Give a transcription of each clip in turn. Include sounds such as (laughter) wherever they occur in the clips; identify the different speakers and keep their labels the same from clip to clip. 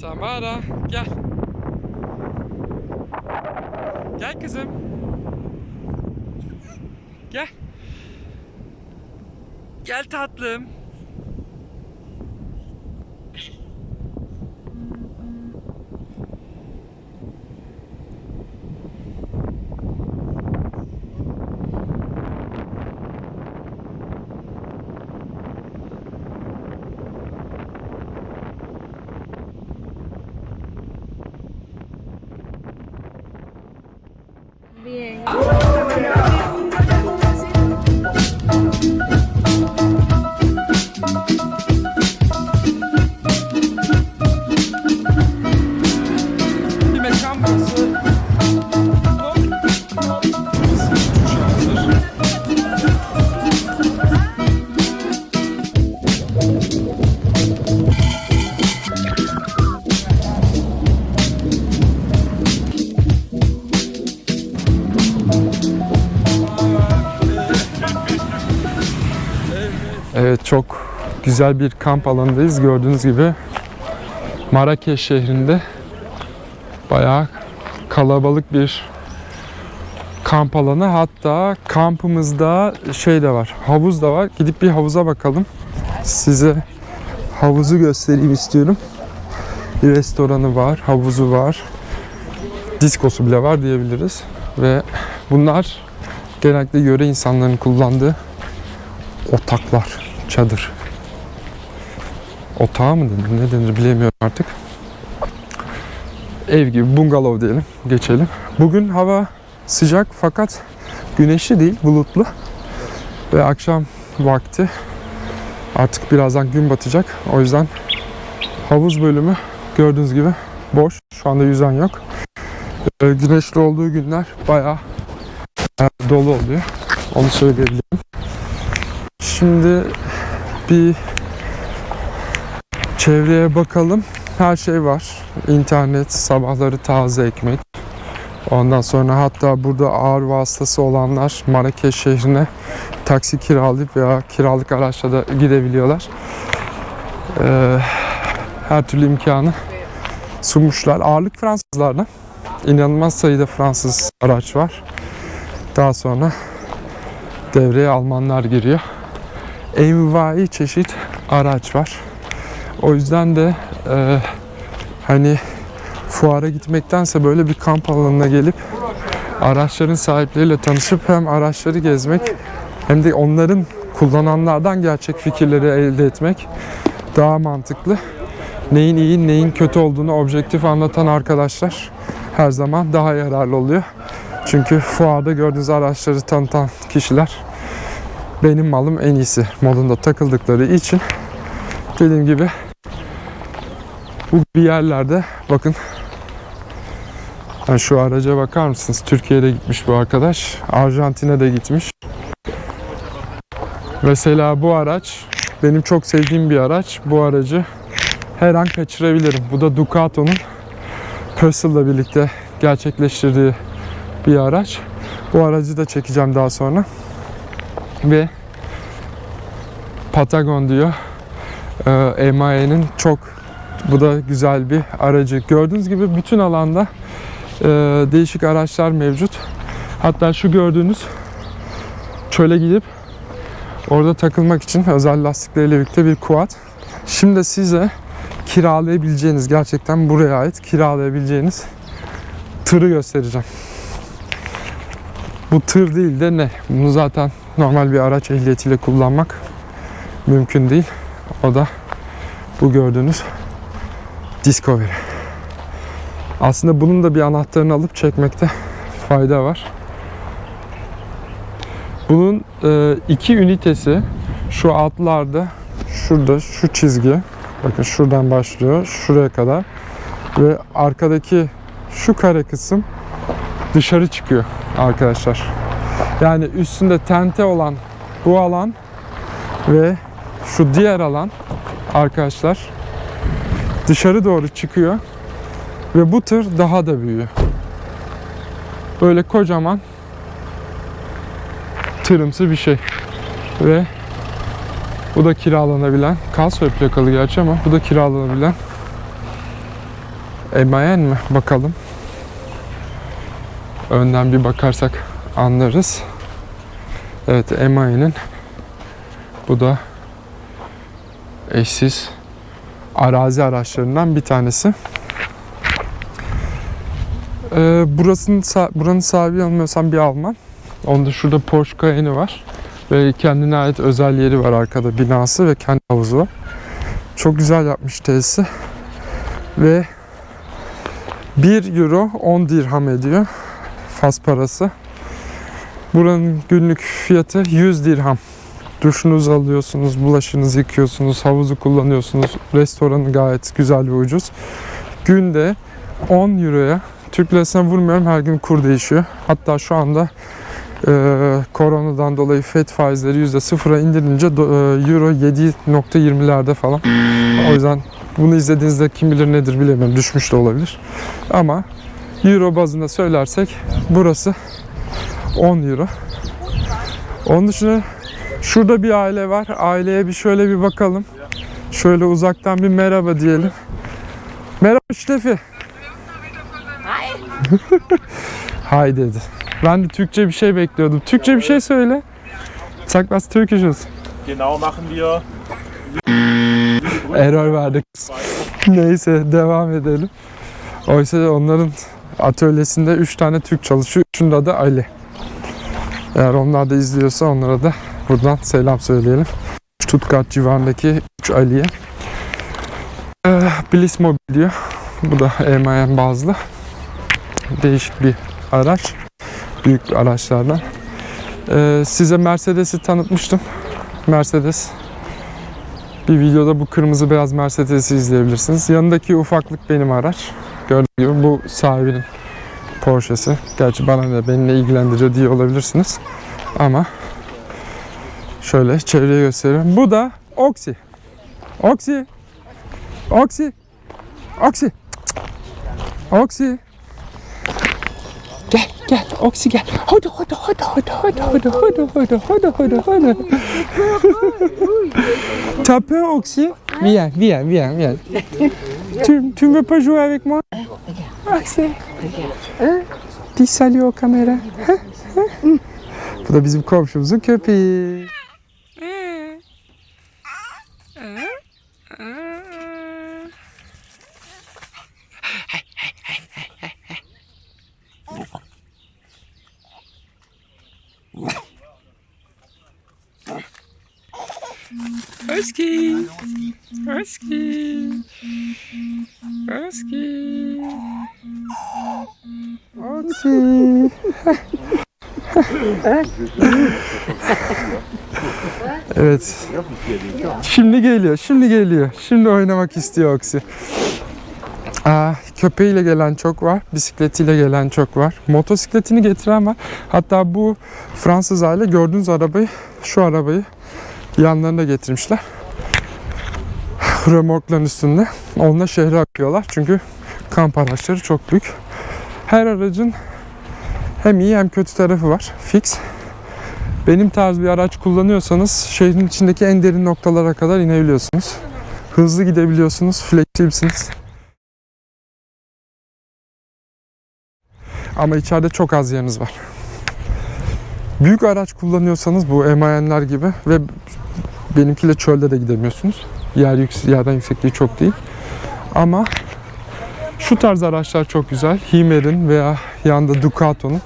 Speaker 1: Tamara gel. Gel kızım. Gel. Gel tatlım. Bir Evet çok güzel bir kamp alanındayız. Gördüğünüz gibi Marrakeş şehrinde bayağı kalabalık bir kamp alanı. Hatta kampımızda şey de var, havuz da var. Gidip bir havuza bakalım. Size havuzu göstereyim istiyorum. Bir restoranı var, havuzu var. Diskosu bile var diyebiliriz. Ve bunlar genellikle yöre insanların kullandığı otaklar, çadır. Otağı mı denir, ne denir bilemiyorum artık. Ev gibi bungalov diyelim, geçelim. Bugün hava sıcak fakat güneşli değil, bulutlu. Ve akşam vakti artık birazdan gün batacak. O yüzden havuz bölümü gördüğünüz gibi boş. Şu anda yüzen yok. Ee, Güneşli olduğu günler bayağı e, dolu oluyor. Onu söyleyebilirim. Şimdi bir çevreye bakalım. Her şey var. İnternet, sabahları taze ekmek. Ondan sonra hatta burada ağır vasıtası olanlar Marrakeş şehrine taksi kiralayıp veya kiralık araçla da gidebiliyorlar. Ee, her türlü imkanı sunmuşlar. Ağırlık Fransızlarla. İnanılmaz sayıda Fransız araç var. Daha sonra devreye Almanlar giriyor. Envai çeşit araç var. O yüzden de e, hani fuara gitmektense böyle bir kamp alanına gelip araçların sahipleriyle tanışıp hem araçları gezmek hem de onların kullananlardan gerçek fikirleri elde etmek daha mantıklı. Neyin iyi, neyin kötü olduğunu objektif anlatan arkadaşlar her zaman daha yararlı oluyor. Çünkü fuarda gördüğünüz araçları tanıtan kişiler benim malım en iyisi modunda takıldıkları için dediğim gibi bu bir yerlerde bakın yani şu araca bakar mısınız? Türkiye'de gitmiş bu arkadaş. Arjantin'e de gitmiş. Mesela bu araç benim çok sevdiğim bir araç. Bu aracı her an kaçırabilirim. Bu da Ducato'nun Purcell'la birlikte gerçekleştirdiği bir araç. Bu aracı da çekeceğim daha sonra. Ve Patagon diyor. Ee, MAE'nin çok bu da güzel bir aracı. Gördüğünüz gibi bütün alanda e, değişik araçlar mevcut. Hatta şu gördüğünüz çöle gidip orada takılmak için özel lastikleriyle birlikte bir quad. Şimdi size kiralayabileceğiniz gerçekten buraya ait kiralayabileceğiniz tırı göstereceğim. Bu tır değil de ne? Bunu zaten normal bir araç ehliyetiyle kullanmak mümkün değil. O da bu gördüğünüz Discovery. Aslında bunun da bir anahtarını alıp çekmekte fayda var. Bunun e, iki ünitesi şu altlarda şurada şu çizgi bakın şuradan başlıyor şuraya kadar ve arkadaki şu kare kısım dışarı çıkıyor arkadaşlar. Yani üstünde tente olan bu alan ve şu diğer alan arkadaşlar dışarı doğru çıkıyor ve bu tır daha da büyüyor. Böyle kocaman tırımsı bir şey. Ve bu da kiralanabilen, Kalsoy plakalı gerçi ama bu da kiralanabilen Emayen mi? Bakalım. Önden bir bakarsak anlarız. Evet Emayen'in bu da eşsiz arazi araçlarından bir tanesi. Ee, burasının buranın sahibi yanılmıyorsam bir Alman. Onda şurada Porsche Cayenne'i var. Ve kendine ait özel yeri var arkada binası ve kendi havuzu var. Çok güzel yapmış tesisi. Ve 1 euro 10 dirham ediyor. Fas parası. Buranın günlük fiyatı 100 dirham. Duşunuzu alıyorsunuz, bulaşığınızı yıkıyorsunuz, havuzu kullanıyorsunuz. Restoranı gayet güzel ve ucuz. Günde 10 euroya, Türk lirasına vurmuyorum her gün kur değişiyor. Hatta şu anda e, koronadan dolayı FED faizleri %0'a indirince do- e, euro 7.20'lerde falan. O yüzden bunu izlediğinizde kim bilir nedir bilemiyorum düşmüş de olabilir. Ama euro bazında söylersek burası 10 euro. Onun dışında şurada bir aile var. Aileye bir şöyle bir bakalım. Şöyle uzaktan bir merhaba diyelim. Merhaba Steffi. Hay (laughs) dedi. Ben de Türkçe bir şey bekliyordum. Türkçe bir şey söyle. Sag was Türkisches.
Speaker 2: Genau machen wir.
Speaker 1: Error verdik. (laughs) Neyse devam edelim. Oysa onların atölyesinde 3 tane Türk çalışıyor. Üçünün adı Ali. Eğer onlar da izliyorsa onlara da buradan selam söyleyelim. Stuttgart civarındaki 3 Ali'ye. Ee, Bliss Mobil diyor. Bu da EMN bazlı. Değişik bir araç. Büyük bir araçlardan. Ee, size Mercedes'i tanıtmıştım. Mercedes bir videoda bu kırmızı beyaz Mercedes'i izleyebilirsiniz. Yanındaki ufaklık benim araç. Gördüğünüz gibi bu sahibinin Porsche'si. Gerçi bana ne beni ne ilgilendiriyor diye olabilirsiniz. Ama şöyle çevreye gösteriyorum. Bu da Oxy. Oxy. Oxy. Oxy. Oxy. Gel gel Oxy gel. Hadi hadi hadi hadi hadi hadi hadi hadi hadi hadi hadi. (laughs) T'as peur Oxy Viens, viens, viens, viens. Tu, tu veux pas jouer avec moi? Hein, Dis ah, hein? salut aux caméras. Faut Hein? hein? Mm. Pour bisou je vous occupe et... (laughs) evet. Şimdi geliyor, şimdi geliyor. Şimdi oynamak istiyor Oxy. Aa, köpeğiyle gelen çok var, bisikletiyle gelen çok var. Motosikletini getiren var. Hatta bu Fransız aile gördüğünüz arabayı, şu arabayı yanlarında getirmişler. Remorkların üstünde. Onunla şehre akıyorlar. Çünkü kamp araçları çok büyük. Her aracın hem iyi hem kötü tarafı var. Fix. Benim tarz bir araç kullanıyorsanız şehrin içindeki en derin noktalara kadar inebiliyorsunuz. Hızlı gidebiliyorsunuz, flexibilsiniz. Ama içeride çok az yeriniz var. Büyük araç kullanıyorsanız bu emayenler gibi ve benimkiyle çölde de gidemiyorsunuz. Yer yüks yerden yüksekliği çok değil. Ama şu tarz araçlar çok güzel. Himer'in veya yanında Ducato'nun.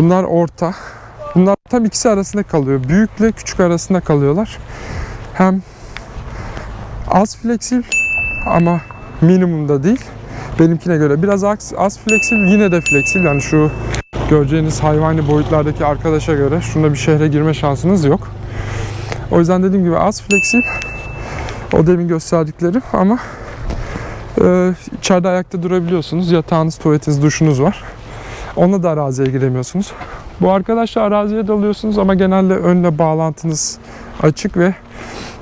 Speaker 1: Bunlar orta. Bunlar tam ikisi arasında kalıyor. Büyükle küçük arasında kalıyorlar. Hem az flexibil ama minimumda değil. Benimkine göre biraz az, az flexibil yine de flexibil. Yani şu göreceğiniz hayvani boyutlardaki arkadaşa göre şunda bir şehre girme şansınız yok. O yüzden dediğim gibi az flexibil. O demin gösterdiklerim ama e, içeride ayakta durabiliyorsunuz. Yatağınız, tuvaletiniz, duşunuz var. Onunla da araziye giremiyorsunuz. Bu arkadaşla araziye dalıyorsunuz ama genelde önle bağlantınız açık ve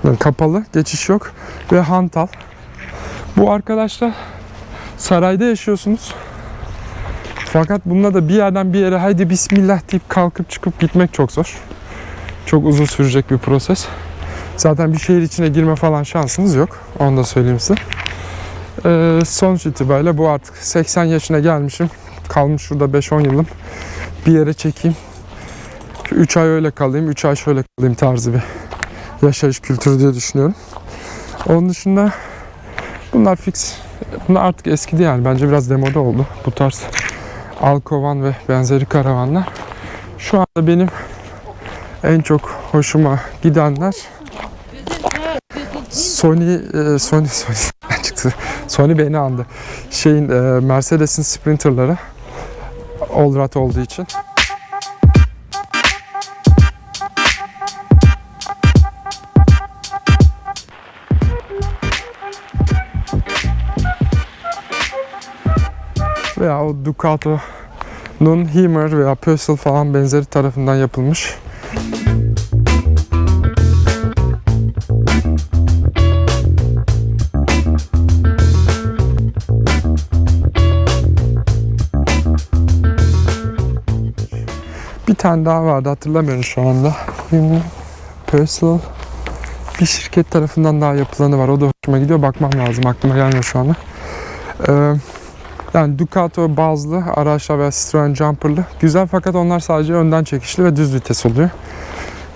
Speaker 1: yani kapalı, geçiş yok ve hantal. Bu arkadaşla sarayda yaşıyorsunuz. Fakat bununla da bir yerden bir yere haydi bismillah deyip kalkıp çıkıp gitmek çok zor. Çok uzun sürecek bir proses. Zaten bir şehir içine girme falan şansınız yok. Onu da söyleyeyim size. Ee, sonuç itibariyle bu artık 80 yaşına gelmişim. Kalmış şurada 5-10 yılım. Bir yere çekeyim. 3 ay öyle kalayım, 3 ay şöyle kalayım tarzı bir yaşayış kültürü diye düşünüyorum. Onun dışında bunlar fix. Bunlar artık eskidi yani. Bence biraz demoda oldu. Bu tarz Alkovan ve benzeri karavanlar. Şu anda benim en çok hoşuma gidenler Sony, e, Sony, (laughs) Sony çıktı. Sony beni andı. Şeyin e, Mercedes'in Sprinter'ları Allrad olduğu için. Veya o Ducato'nun Hummer veya Pössl falan benzeri tarafından yapılmış. Bir tane daha vardı hatırlamıyorum şu anda. Hummer, Pössl bir şirket tarafından daha yapılanı var. O da hoşuma gidiyor. Bakmam lazım. Aklıma gelmiyor şu anda. Ee, yani Ducato bazlı araçlar veya Citroen Jumper'lı güzel fakat onlar sadece önden çekişli ve düz vites oluyor.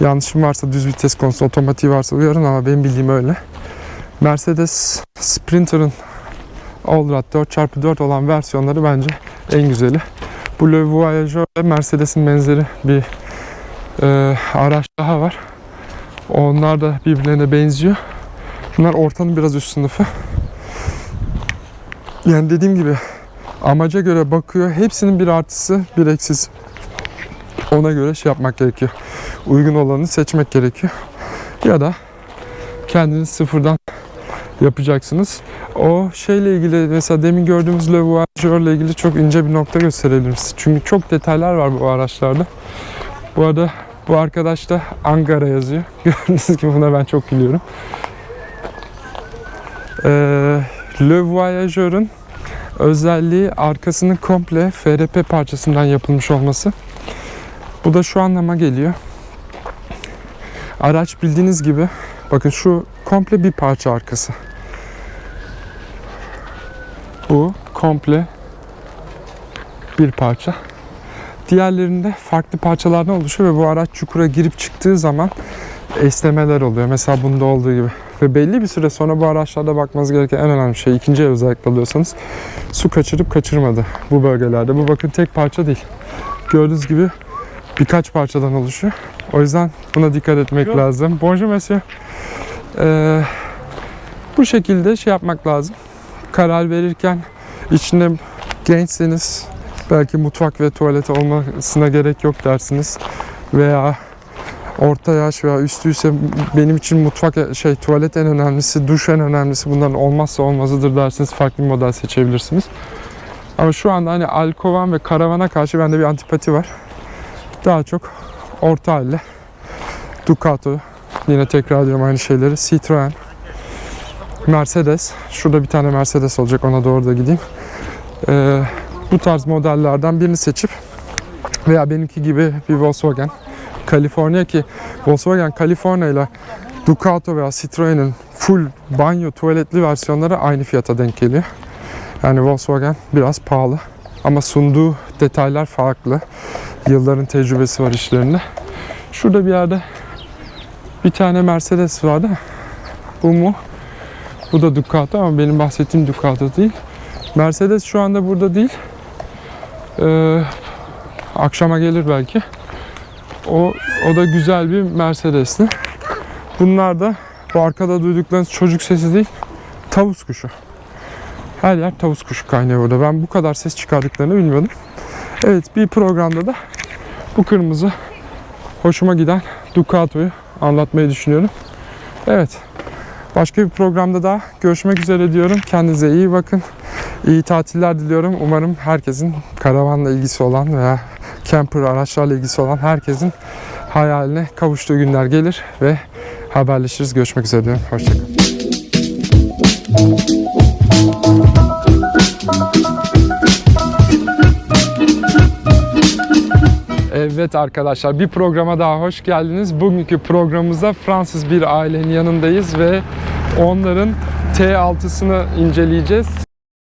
Speaker 1: Yanlışım varsa düz vites konusunda otomatiği varsa uyarın ama benim bildiğim öyle. Mercedes Sprinter'ın Allrad 4x4 olan versiyonları bence en güzeli. Bu Le Voyageur Mercedes'in benzeri bir e, araç daha var. Onlar da birbirlerine benziyor. Bunlar ortanın biraz üst sınıfı. Yani dediğim gibi amaca göre bakıyor. Hepsinin bir artısı, bir eksisi. Ona göre şey yapmak gerekiyor. Uygun olanı seçmek gerekiyor. Ya da kendiniz sıfırdan yapacaksınız. O şeyle ilgili mesela demin gördüğümüz Le Voyageur ile ilgili çok ince bir nokta gösterebilirim size. Çünkü çok detaylar var bu araçlarda. Bu arada bu arkadaş da Angara yazıyor. (laughs) Gördüğünüz gibi buna ben çok gülüyorum. Ee, Le Voyageur'un özelliği arkasının komple FRP parçasından yapılmış olması. Bu da şu anlama geliyor. Araç bildiğiniz gibi bakın şu komple bir parça arkası. Bu komple bir parça. Diğerlerinde farklı parçalardan oluşuyor ve bu araç çukura girip çıktığı zaman esnemeler oluyor. Mesela bunda olduğu gibi. Ve belli bir süre sonra bu araçlarda bakmanız gereken en önemli şey ikinci el özellikle alıyorsanız su kaçırıp kaçırmadı bu bölgelerde. Bu bakın tek parça değil. Gördüğünüz gibi birkaç parçadan oluşuyor. O yüzden buna dikkat etmek
Speaker 2: Yok.
Speaker 1: lazım. Bonjour monsieur. Ee, bu şekilde şey yapmak lazım. Karar verirken içinde gençseniz belki mutfak ve tuvalet olmasına gerek yok dersiniz. Veya orta yaş veya üstüyse benim için mutfak şey tuvalet en önemlisi, duş en önemlisi bunların olmazsa olmazıdır derseniz farklı bir model seçebilirsiniz. Ama şu anda hani Alkovan ve Karavan'a karşı bende bir antipati var. Daha çok orta halde Ducato yine tekrar ediyorum aynı şeyleri. Citroen, Mercedes. Şurada bir tane Mercedes olacak ona doğru da gideyim. Ee, bu tarz modellerden birini seçip veya benimki gibi bir Volkswagen California ki Volkswagen California ile Ducato veya Citroen'in full banyo tuvaletli versiyonları aynı fiyata denk geliyor. Yani Volkswagen biraz pahalı ama sunduğu detaylar farklı. Yılların tecrübesi var işlerinde. Şurada bir yerde bir tane Mercedes vardı. Bu mu? Bu da Ducato ama benim bahsettiğim Ducato değil. Mercedes şu anda burada değil. Ee, akşama gelir belki. O, o da güzel bir Mercedes'li. Bunlar da bu arkada duyduklarınız çocuk sesi değil, tavus kuşu. Her yer tavus kuşu kaynıyor burada. Ben bu kadar ses çıkardıklarını bilmiyordum. Evet bir programda da bu kırmızı hoşuma giden Ducato'yu anlatmayı düşünüyorum. Evet. Başka bir programda daha görüşmek üzere diyorum. Kendinize iyi bakın. İyi tatiller diliyorum. Umarım herkesin karavanla ilgisi olan veya camper araçlarla ilgisi olan herkesin hayaline kavuştuğu günler gelir ve haberleşiriz. Görüşmek üzere diyorum. Hoşçakalın. Evet arkadaşlar bir programa daha hoş geldiniz. Bugünkü programımızda Fransız bir ailenin yanındayız ve onların T6'sını inceleyeceğiz.